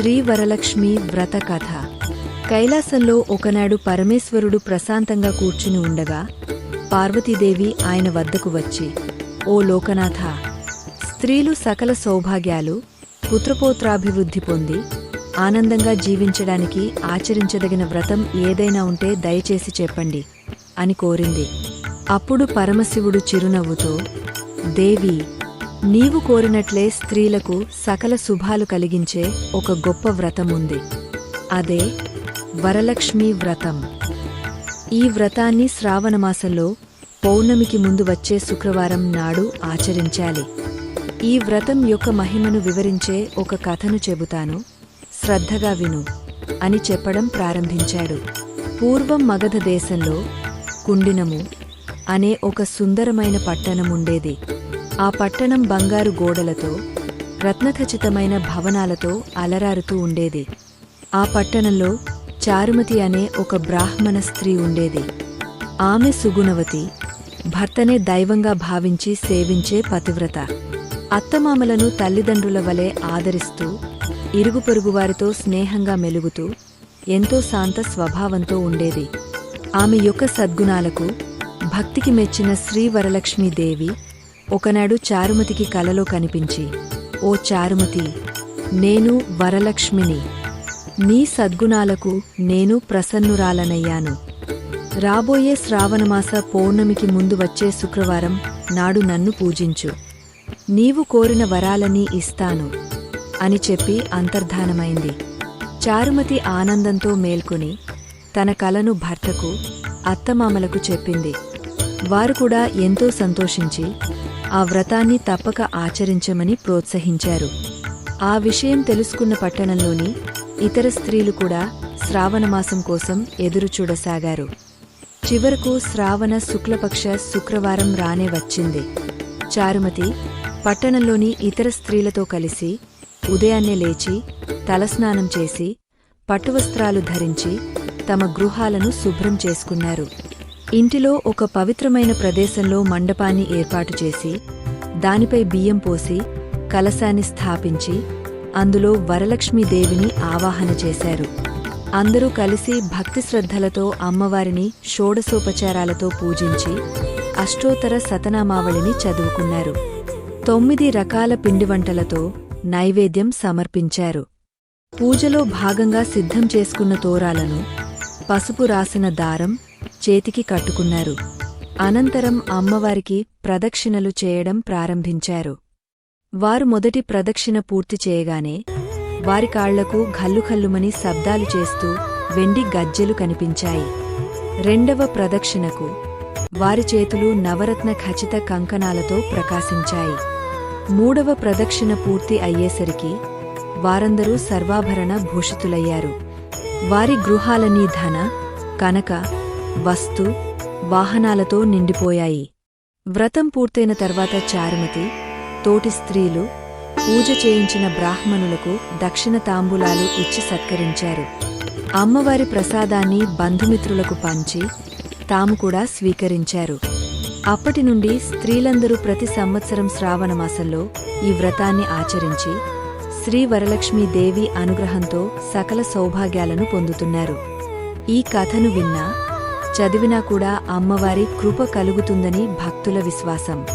శ్రీ వరలక్ష్మి వ్రత కథ. కైలాసంలో ఒకనాడు పరమేశ్వరుడు ప్రశాంతంగా కూర్చుని ఉండగా పార్వతీదేవి ఆయన వద్దకు వచ్చి ఓ లోకనాథ స్త్రీలు సకల సౌభాగ్యాలు పుత్రపోత్రాభివృద్ధి పొంది ఆనందంగా జీవించడానికి ఆచరించదగిన వ్రతం ఏదైనా ఉంటే దయచేసి చెప్పండి అని కోరింది. అప్పుడు పరమశివుడు చిరునవ్వుతో దేవి నీవు కోరినట్లే స్త్రీలకు సకల శుభాలు కలిగించే ఒక గొప్ప వ్రతం ఉంది అదే వరలక్ష్మి వ్రతం. ఈ వ్రతాన్ని శ్రావణమాసంలో పౌర్ణమికి ముందు వచ్చే శుక్రవారం నాడు ఆచరించాలి. ఈ వ్రతం యొక్క మహిమను వివరించే ఒక కథను చెబుతాను. శ్రద్ధగా విను అని చెప్పడం ప్రారంభించాడు. పూర్వం మగధ దేశంలో కుండినము అనే ఒక సుందరమైన పట్టణముండేది. ఆ పట్టణం బంగారు గోడలతో రత్నఖచితమైన భవనాలతో అలరారుతూ ఉండేది. ఆ పట్టణంలో చారుమతి అనే ఒక బ్రాహ్మణ స్త్రీ ఉండేది. ఆమె సుగుణవతి భర్తనే దైవంగా భావించి సేవించే పతివ్రత. అత్తమామలను తల్లిదండ్రుల వలె ఆదరిస్తూ ఇరుగు పొరుగువారితో స్నేహంగా మెలుగుతూ ఎంతో శాంత స్వభావంతో ఉండేది. ఆమె యొక్క సద్గుణాలకు భక్తికి మెచ్చిన శ్రీ వరలక్ష్మీదేవి ఒకనాడు చారుమతికి కలలో కనిపించి ఓ చారుమతి నేను వరలక్ష్మిని. నీ సద్గుణాలకు నేను ప్రసన్నురాలనయ్యాను. రాబోయే శ్రావణమాస పౌర్ణమికి ముందు వచ్చే శుక్రవారం నాడు నన్ను పూజించు. నీవు కోరిన వరాలని ఇస్తాను అని చెప్పి అంతర్ధానమైంది. చారుమతి ఆనందంతో మేల్కొని తన కలను భర్తకు అత్తమామలకు చెప్పింది. వారు కూడా ఎంతో సంతోషించి ఆ వ్రతాన్ని తప్పక ఆచరించమని ప్రోత్సహించారు. ఆ విషయం తెలుసుకున్న పట్టణంలోని ఇతర స్త్రీలు కూడా శ్రావణమాసం కోసం ఎదురుచూడసాగారు చివరకు శ్రావణ శుక్లపక్ష శుక్రవారం రానే వచ్చింది. చారుమతి పట్టణంలోని ఇతర స్త్రీలతో కలిసి ఉదయాన్నే లేచి తలస్నానం చేసి పట్టువస్త్రాలు ధరించి తమ గృహాలను శుభ్రం చేసుకున్నారు. ఇంటిలో ఒక పవిత్రమైన ప్రదేశంలో మండపాన్ని ఏర్పాటు చేసి దానిపై బియ్యం పోసి కలశాన్ని స్థాపించి అందులో వరలక్ష్మీదేవిని ఆవాహన చేశారు. అందరూ కలిసి భక్తి శ్రద్ధలతో అమ్మవారిని షోడసోపచారాలతో పూజించి అష్టోత్తర సతనామావళిని చదువుకున్నారు. తొమ్మిది రకాల పిండివంటలతో నైవేద్యం సమర్పించారు. పూజలో భాగంగా సిద్ధం చేసుకున్న తోరాలను పసుపు రాసిన దారం చేతికి కట్టుకున్నారు. అనంతరం అమ్మవారికి ప్రదక్షిణలు చేయడం ప్రారంభించారు. వారు మొదటి ప్రదక్షిణ పూర్తి చేయగానే వారి కాళ్ళకు ఘల్లుఖల్లుమని శబ్దాలు చేస్తూ వెండి గజ్జెలు కనిపించాయి. రెండవ ప్రదక్షిణకు వారి చేతులు నవరత్న ఖచ్చిత కంకణాలతో ప్రకాశించాయి. మూడవ ప్రదక్షిణ పూర్తి అయ్యేసరికి వారందరూ సర్వాభరణ భూషితులయ్యారు. వారి గృహాలనీ ధన కనక వస్తు వాహనాలతో నిండిపోయాయి. వ్రతం పూర్తయిన తర్వాత చారుమతి తోటి స్త్రీలు పూజ చేయించిన బ్రాహ్మణులకు దక్షిణ తాంబూలాలు ఇచ్చి సత్కరించారు. అమ్మవారి ప్రసాదాన్ని బంధుమిత్రులకు పంచి తాము కూడా స్వీకరించారు. అప్పటి నుండి స్త్రీలందరూ ప్రతి సంవత్సరం శ్రావణమాసంలో ఈ వ్రతాన్ని ఆచరించి శ్రీ వరలక్ష్మీదేవి అనుగ్రహంతో సకల సౌభాగ్యాలను పొందుతున్నారు. ఈ కథను విన్నా చదివినా కూడా అమ్మవారి కృప కలుగుతుందని భక్తుల విశ్వాసం.